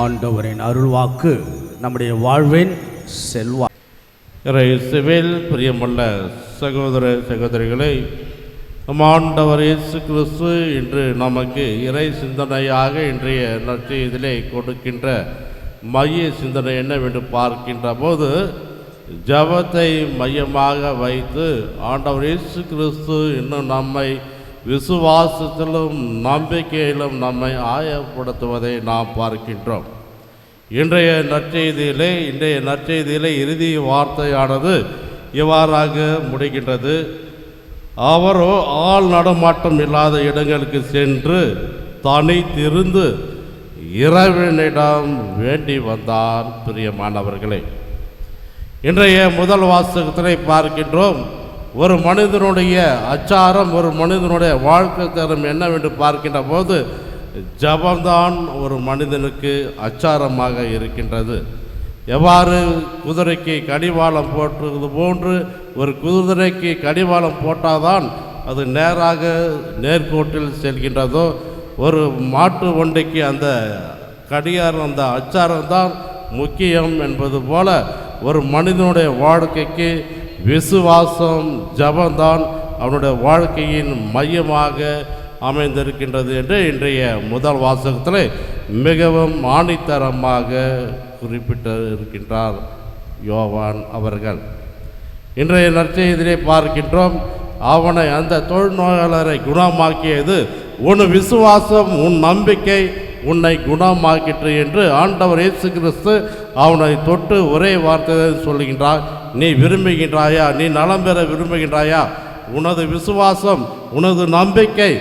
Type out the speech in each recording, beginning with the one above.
ஆண்டவரின் அருள்வாக்கு நம்முடைய வாழ்வின் செல்வா இயேசுவில் பிரியமுள்ள சகோதர சகோதரிகளை நம் ஆண்டவர் இயேசு கிறிஸ்து இன்று நமக்கு இறை சிந்தனையாக இன்றைய நற்செய்தியிலே கொடுக்கின்ற மைய சிந்தனை என்னவென்று பார்க்கின்ற போது ஜபத்தை மையமாக வைத்து ஆண்டவர் இயேசு கிறிஸ்து இன்னும் நம்மை விசுவாசத்திலும் நம்பிக்கையிலும் நம்மை ஆயப்படுத்துவதை நாம் பார்க்கின்றோம். இன்றைய நற்செய்தியிலே இன்றைய நற்செய்தியிலே இறுதி வார்த்தையானது இவ்வாறாக முடிகின்றது. அவரோ ஆள் நடமாட்டம் இல்லாத இடங்களுக்கு சென்று தனித்திருந்து இறைவனிடம் வேண்டி வந்தார் பிரியமானவர்களே. இன்றைய முதல் வாசகத்திலே பார்க்கின்றோம் ஒரு மனிதனுடைய அச்சாரம் ஒரு மனிதனுடைய வாழ்க்கை தரம் என்னவென்று பார்க்கின்ற போது ஜபம்தான் ஒரு மனிதனுக்கு அச்சாரமாக இருக்கின்றது. எவ்வாறு குதிரைக்கு கடிவாளம் போட்டுவது போன்று ஒரு குதிரைக்கு கடிவாளம் போட்டால்தான் அது நேராக நேர்கோட்டில் செல்கின்றதோ ஒரு மாட்டு வண்டிக்கு அந்த கடிகாரம் அந்த அச்சாரம் தான் முக்கியம் என்பது போல ஒரு மனிதனுடைய வாழ்க்கைக்கு விசுவாசம் ஜபம்தான் அவனுடைய வாழ்க்கையின் மையமாக அமைந்திருக்கின்றது என்று இன்றைய முதல் வாசகத்தில் மிகவும் ஆணித்தரமாக குறிப்பிட்டு இருக்கின்றார் யோவான் அவர்கள். இன்றைய நற்செய்தியிலே பார்க்கின்றோம் அவனை அந்த தொழில்நோயாளரை குணமாக்கியது உன் விசுவாசம் உன் நம்பிக்கை உன்னை குணமாக்கிற்று என்று ஆண்டவர் இயேசு கிறிஸ்து அவனை தொட்டு ஒரே வார்த்தை சொல்லுகின்றார். நீ விரும்புகின்றாயா? நீ நலம் பெற விரும்புகின்றாயா? உனது விசுவாசம் உனது நம்பிக்கை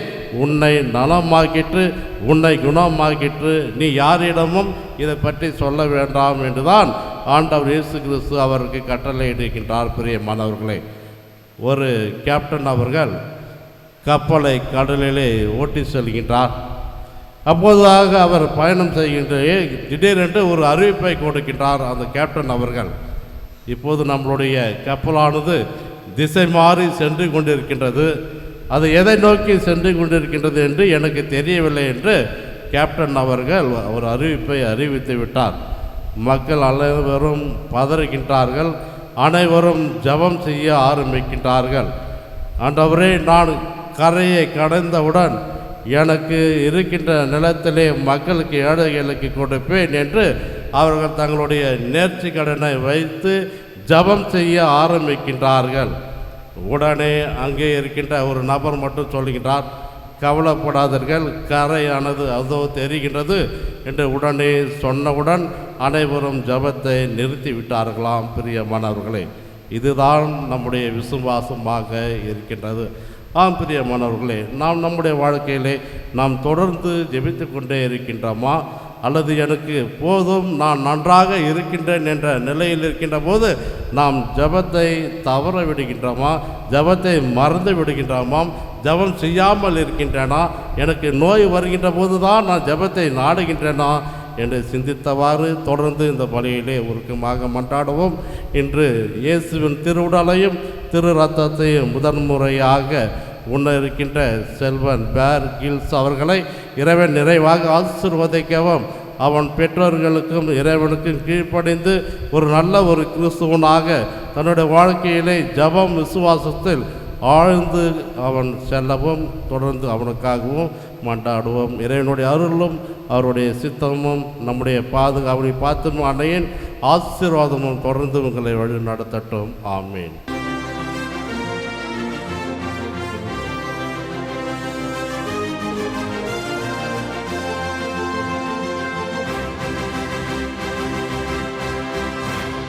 உன்னை நலமாக்கிற்று உன்னை குணமாக்கிற்று. நீ யாரிடமும் இதை பற்றி சொல்ல வேண்டாம் என்றுதான் ஆண்டவர் இயேசு கிறிஸ்து அவருக்கு கட்டளை இடுகின்றார். பெரிய மாணவர்களே ஒரு கேப்டன் அவர்கள் கப்பலை கடலிலே ஓட்டி செல்கின்றார். அப்போதாக அவர் பயணம் செய்கின்ற திடீரென்று ஒரு அறிவிப்பை கொடுக்கின்றார் அந்த கேப்டன் அவர்கள். இப்போது நம்மளுடைய கப்பலானது திசை மாறி சென்று கொண்டிருக்கின்றது. அது எதை நோக்கி சென்று கொண்டிருக்கின்றது என்று எனக்கு தெரியவில்லை என்று கேப்டன் அவர்கள் ஒரு அறிவிப்பை அறிவித்து விட்டார். மக்கள் அனைவரும் பதறுகின்றார்கள். அனைவரும் ஜெபம் செய்ய ஆரம்பிக்கின்றார்கள். ஆண்டவரே நான் கரையை கடந்தவுடன் எனக்கு இருக்கின்ற நிலத்திலே மக்களுக்கு ஏழைகளுக்கு கொடுப்பேன் என்று அவர்கள் தங்களுடைய நேர்ச்சி கடனை வைத்து ஜெபம் செய்ய ஆரம்பிக்கின்றார்கள். உடனே அங்கே இருக்கின்ற ஒரு நபர் மட்டும் சொல்லுகின்றார் கவலைப்படாதீர்கள் கரையானது அதோ தெரிகின்றது என்று உடனே சொன்னவுடன் அனைவரும் ஜபத்தை நிறுத்தி விட்டார்களாம் பிரியமானவர்களே இதுதான் நம்முடைய விசுவாசமாக இருக்கின்றது. ஆம் பிரியமானவர்களே நாம் நம்முடைய வாழ்க்கையிலே நாம் தொடர்ந்து ஜெபித்து கொண்டே இருக்கின்றோமா? அல்லது எனக்கு போதும் நான் நன்றாக இருக்கின்றேன் என்ற நிலையில் இருக்கின்ற போது நாம் ஜபத்தை தவற விடுகின்றோமா? ஜபத்தை மறந்து விடுகின்றோமாம் ஜபம் செய்யாமல் இருக்கின்றேனா? எனக்கு நோய் வருகின்ற போது தான் நான் ஜபத்தை நாடுகின்றேனா? என்று சிந்தித்தவாறு தொடர்ந்து இந்த பலியிலே உருக்கமாக மன்றாடுவோம். இன்று இயேசுவின் திருவுடலையும் திரு ரத்தத்தையும் முதன்முறையாக உன்ன இருக்கின்ற செல்வன் பேர் கில்ஸ் அவர்களை இறைவன் நிறைவாக ஆசிர்வதிக்கவும் அவன் பெற்றோர்களுக்கும் இறைவனுக்கும் கீழ்ப்படைந்து ஒரு நல்ல ஒரு கிறிஸ்துவனாக தன்னுடைய வாழ்க்கையிலே ஜபம் விசுவாசத்தில் ஆழ்ந்து அவன் செல்லவும் தொடர்ந்து அவனுக்காகவும் மண்டாடுவோம். இறைவனுடைய அருளும் அவருடைய சித்தமும் நம்முடைய பாதுகாவலை பார்த்தும் அன்னையின் ஆசீர்வாதமும் தொடர்ந்து உங்களை வழி நடத்தட்டும் ஆமீன்.